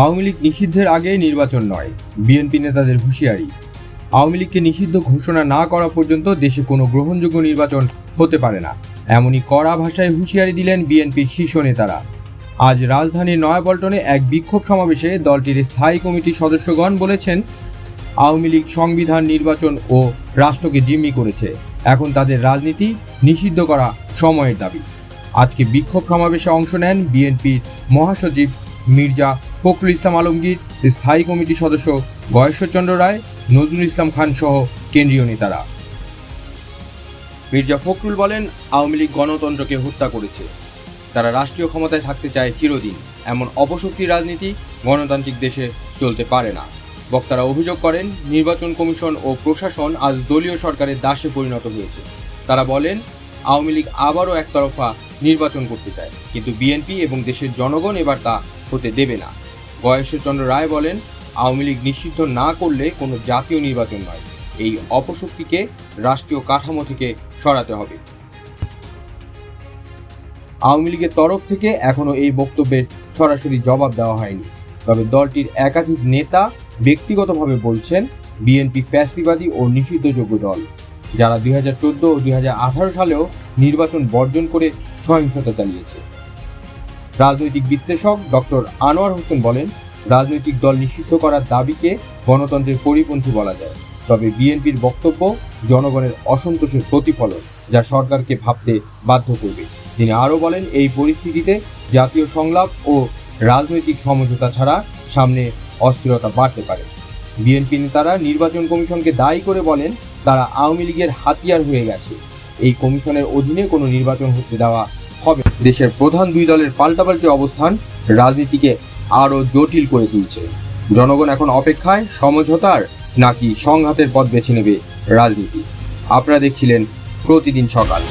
আওয়ামী লীগ নিষিদ্ধের আগে নির্বাচন নয়, বিএনপি নেতাদের হুঁশিয়ারি। আওয়ামী লীগকে নিষিদ্ধ ঘোষণা না করা পর্যন্ত দেশে কোনো গ্রহণযোগ্য নির্বাচন হতে পারে না। এমনই কড়া ভাষায় হুঁশিয়ারি দিলেন বিএনপির শীর্ষ নেতারা। আজ রাজধানীর নয়াপল্টনে এক বিক্ষোভ সমাবেশে দলটির স্থায়ী কমিটির সদস্যগণ বলেছেন, আওয়ামী লীগ সংবিধান, নির্বাচন ও রাষ্ট্রকে জিম্মি করেছে। এখন তাদের রাজনীতি নিষিদ্ধ করা সময়ের দাবি। আজকে বিক্ষোভ সমাবেশে অংশ নেন বিএনপির মহাসচিব মির্জা ফখরুল ইসলাম আলমগীর, স্থায়ী কমিটির সদস্য গয়েশ্বরচন্দ্র রায়, নজরুল ইসলাম খান সহ কেন্দ্রীয় নেতারা। মির্জা ফখরুল বলেন, আওয়ামী লীগ গণতন্ত্রকে হত্যা করেছে। তারা রাষ্ট্রীয় ক্ষমতায় থাকতে চায় চিরদিন। এমন অপশক্তির রাজনীতি গণতান্ত্রিক দেশে চলতে পারে না। বক্তারা অভিযোগ করেন, নির্বাচন কমিশন ও প্রশাসন আজ দলীয় সরকারের দাসে পরিণত হয়েছে। তারা বলেন, আওয়ামী লীগ আবারও একতরফা নির্বাচন করতে চায়। কিন্তু বিএনপি এবং দেশের জনগণ এবার তা হতে দেবে না। গয়েশ্বরচন্দ্র রায় বলেন, আওয়ামী লীগ নিষিদ্ধ না করলে কোনো জাতীয় নির্বাচন নয়। এই অপশক্তিকে রাষ্ট্রীয় কাঠামো থেকে সরাতে হবে। আওয়ামী লীগের তরফ থেকে এখনও এই বক্তব্যের সরাসরি জবাব দেওয়া হয়নি। তবে দলটির একাধিক নেতা ব্যক্তিগতভাবে বলছেন বিএনপি ফ্যাসিবাদী ও নিষিদ্ধযোগ্য দল। যারা দুই হাজার চোদ্দ ও দুই হাজার আঠারো সালেও নির্বাচন বর্জন করে সহিংসতা চালিয়েছে। রাজনৈতিক বিশ্লেষক ডক্টর আনোয়ার হোসেন বলেন, রাজনৈতিক দল নিষিদ্ধ করার দাবিকে গণতন্ত্রের পরিপন্থী বলা যায়। তবে বিএনপির বক্তব্য জনগণের অসন্তোষের প্রতিফলন, যা সরকারকে ভাবতে বাধ্য করবে। তিনি আরও বলেন, এই পরিস্থিতিতে জাতীয় সংলাপ ও রাজনৈতিক সমঝোতা ছাড়া সামনে অস্থিরতা বাড়তে পারে। বিএনপি নেতারা নির্বাচন কমিশনকে দায়ী করে বলেন তারা আওয়ামী লীগের হাতিয়ার হয়ে গেছে। এই কমিশনের অধীনে কোনো নির্বাচন হতে দেওয়া হবে দেশের প্রধান দুই দলের পাল্টাপাল্টি অবস্থান রাজনীতিকে আরও জটিল করে তুলছে। জনগণ এখন অপেক্ষায়, সমঝোতার নাকি সংঘাতের পথ বেছে নেবে রাজনীতি। আপনারা দেখছিলেন প্রতিদিন সকাল।